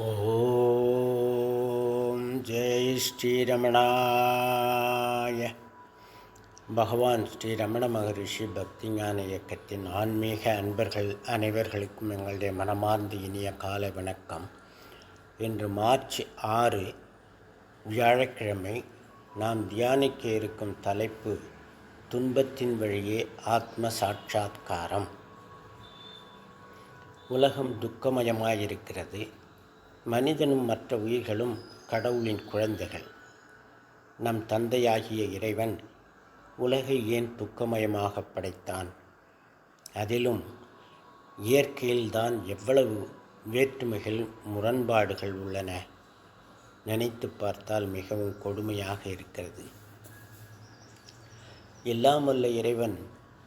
ஓம் ஜெய் ஸ்ரீரமணாய. பகவான் ஸ்ரீ ரமண மகரிஷி பக்திஞான இயக்கத்தின் ஆன்மீக அன்பர்கள் அனைவர்களுக்கும் எங்களுடைய மனமார்ந்த இனிய காலை வணக்கம். இன்று மார்ச் ஆறு வியாழக்கிழமை நாம் தியானிக்க இருக்கும் தலைப்பு துன்பத்தின் வழியே ஆத்ம சாட்சாத்காரம். உலகம் துக்கமயமாயிருக்கிறது. மனிதனும் மற்ற உயிர்களும் கடவுளின் குழந்தைகள். நம் தந்தையாகிய இறைவன் உலகை ஏன் துக்கமயமாக படைத்தான்? அதிலும் இயற்கையில்தான் எவ்வளவு வேற்றுமைகள் முரண்பாடுகள் உள்ளன? நினைத்து பார்த்தால் மிகவும் கொடுமையாக இருக்கிறது. எல்லாம் வல்ல இறைவன்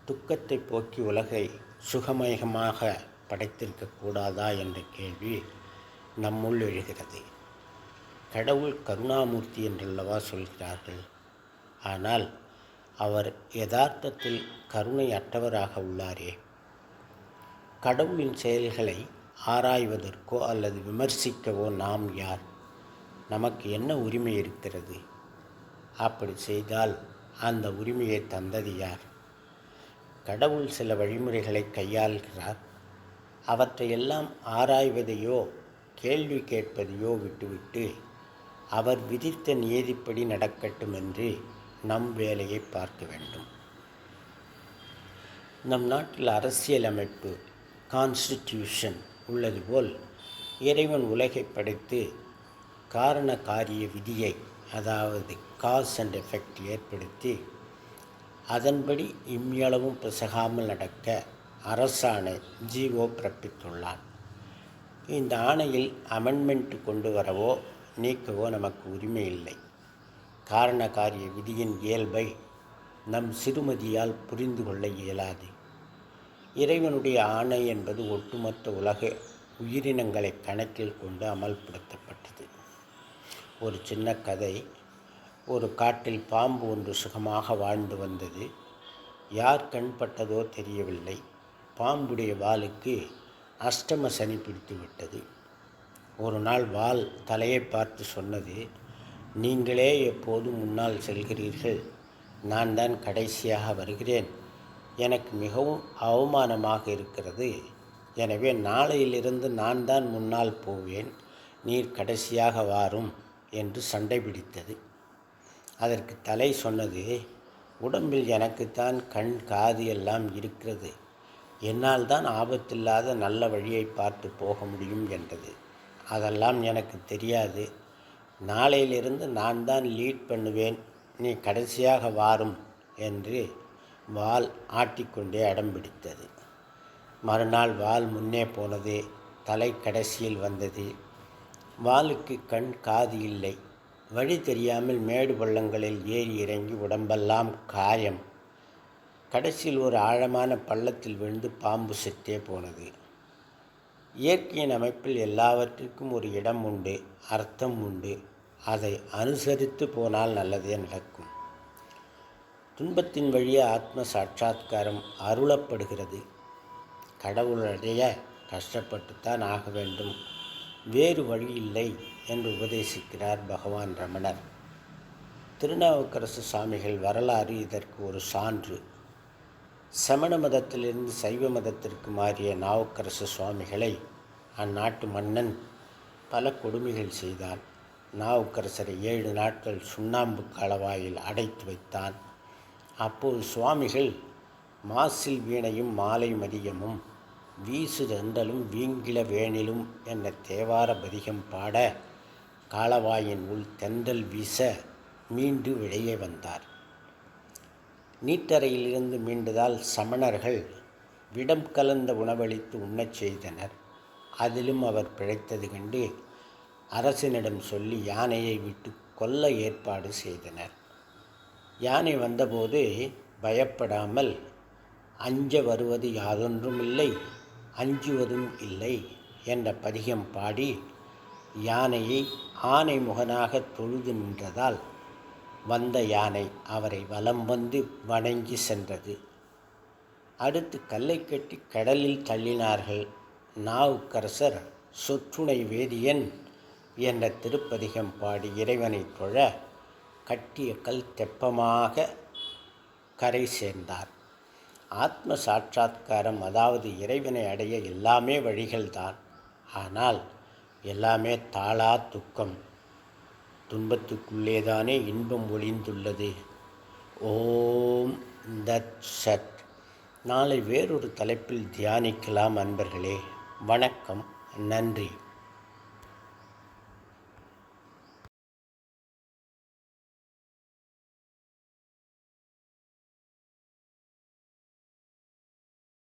துக்கத்தை போக்கி உலகை சுகமயமாக படைத்திருக்கக்கூடாதா என்ற கேள்வி நம்முள் எழுகிறது. கடவுள் கருணாமூர்த்தி என்றல்லவா சொல்கிறார்கள். ஆனால் அவர் யதார்த்தத்தில் கருணை அற்றவராக உள்ளாரே. கடவுளின் செயல்களை ஆராய்வதற்கோ அல்லது விமர்சிக்கவோ நாம் யார்? நமக்கு என்ன உரிமை இருக்கிறது? அப்படி செய்தால் அந்த உரிமையை தந்தது யார்? கடவுள் சில வழிமுறைகளை கையாள்கிறார். அவற்றையெல்லாம் ஆராய்வதையோ கேள்வி கேட்பதையோ விட்டுவிட்டு அவர் விதித்த நியதிப்படி நடக்கட்டும் என்று நம் வேலையை பார்க்க வேண்டும். நம் நாட்டில் அரசியலமைப்பு கான்ஸ்டிடியூஷன் உள்ளது போல் இறைவன் உலகை படைத்து காரண காரிய விதியை அதாவது காஸ் அண்ட் எஃபெக்ட் ஏற்படுத்தி அதன்படி இம்மியளவும் பிசகாமல் நடக்க அரசாணை ஜிஓ பிறப்பித்துள்ளான் இந்த ஆணையில் அமெண்ட்மெண்ட் கொண்டு வரவோ நீக்கவோ நமக்கு உரிமை இல்லை. காரண காரிய விதியின் இயல்பை நம் சிறுமதியால் புரிந்து கொள்ள இயலாது. இறைவனுடைய ஆணை என்பது ஒட்டுமொத்த உலக உயிரினங்களை கணக்கில் கொண்டு அமல்படுத்தப்பட்டது. ஒரு சின்ன கதை ஒரு காட்டில் பாம்பு ஒன்று சுகமாக வாழ்ந்து வந்தது. யார் கண்பட்டதோ தெரியவில்லை. பாம்புடைய வாளுக்கு அஷ்டம சனி பிடித்து விட்டது. ஒரு நாள் வால் தலையை பார்த்து சொன்னது நீங்களே எப்போது முன்னால் செல்கிறீர்கள். நான் தான் கடைசியாக வருகிறேன். எனக்கு மிகவும் அவமானமாக இருக்கிறது. எனவே நாளையிலிருந்து நான் தான் முன்னால் போவேன். நீர் கடைசியாக வாரும் என்று சண்டை பிடித்தது. அதற்கு தலை சொன்னது உடம்பில் எனக்குத்தான் கண் காது எல்லாம் இருக்கிறது. என்னால் தான் ஆபத்தில்லாத நல்ல வழியை பார்த்து போக முடியும் என்றது. அதெல்லாம் எனக்கு தெரியாது. நாளையிலிருந்து நான் தான் லீட் பண்ணுவேன். நீ கடைசியாக வாரும் என்று வால் ஆட்டிக்கொண்டே அடம் பிடித்தது. மறுநாள் வால் முன்னே போனது தலை கடைசியில் வந்தது. வாலுக்கு கண் காது இல்லை. வழி தெரியாமல் மேடு பள்ளங்களில் ஏறி இறங்கி உடம்பெல்லாம் காயம். கடைசியில் ஒரு ஆழமான பள்ளத்தில் விழுந்து பாம்பு செத்தே போனது. இயற்கையின் அமைப்பில் எல்லாவற்றிற்கும் ஒரு இடம் உண்டு அர்த்தம் உண்டு. அதை அனுசரித்து போனால் நல்லதே நடக்கும். துன்பத்தின் வழியே ஆத்ம சாட்சாத்காரம் அருளப்படுகிறது. கடவுளடைய கஷ்டப்பட்டுத்தான் ஆக வேண்டும். வேறு வழி இல்லை என்று உபதேசிக்கிறார் பகவான் ரமணர். திருநாவுக்கரசு சுவாமிகள் வரலாறு இதற்கு ஒரு சான்று. சமண மதத்திலிருந்து சைவ மதத்திற்கு மாறிய நாவுக்கரசு சுவாமிகளை அந்நாட்டு மன்னன் பல கொடுமைகள் செய்தான். நாவுக்கரசரை ஏழு நாட்கள் சுண்ணாம்பு களவாயில் அடைத்து வைத்தான். அப்போது சுவாமிகள் மாசில் வீணையும் மாலை மதியமும் வீசு ரெண்டலும் வீங்கில வேணிலும் என்ற தேவார பதிகம் பாட காலவாயின் உள் தென்றல் வீச மீண்டு வெளியே வந்தார். நீட்டறையிலிருந்து மீண்டதால் சமணர்கள் விடம் கலந்த உணவளித்து உண்ணச் செய்தனர். அதிலும் அவர் பிழைத்தது கண்டு அரசனிடம் சொல்லி யானையை விட்டு கொல்ல ஏற்பாடு செய்தனர். யானை வந்தபோது பயப்படாமல் அஞ்ச வருவது யாதொன்றும் இல்லை அஞ்சுவதும் இல்லை என்ற பதிகம் பாடி யானையை ஆனை முகனாக தொழுது நின்றதால் வந்த யானை அவரை வலம் வந்து வணங்கி சென்றது. அடுத்து கல்லை கட்டி கடலில் தள்ளினார்கள் நாவுக்கரசர் சொற்றுணை வேதியன் என்ற திருப்பதிகம் பாடி இறைவனை தொழ கட்டிய கல் தெப்பமாக கரை சேர்ந்தார். ஆத்ம சாட்சாத்காரம் அதாவது இறைவனை அடைய எல்லாமே வழிகள்தான். ஆனால் எல்லாமே தாளா துக்கம். துன்பத்துக்குள்ளேதானே இன்பம் ஒளிந்துள்ளது. ஓம் தத் சத் நாளை வேறொரு தலைப்பில் தியானிக்கலாம் அன்பர்களே. வணக்கம். நன்றி.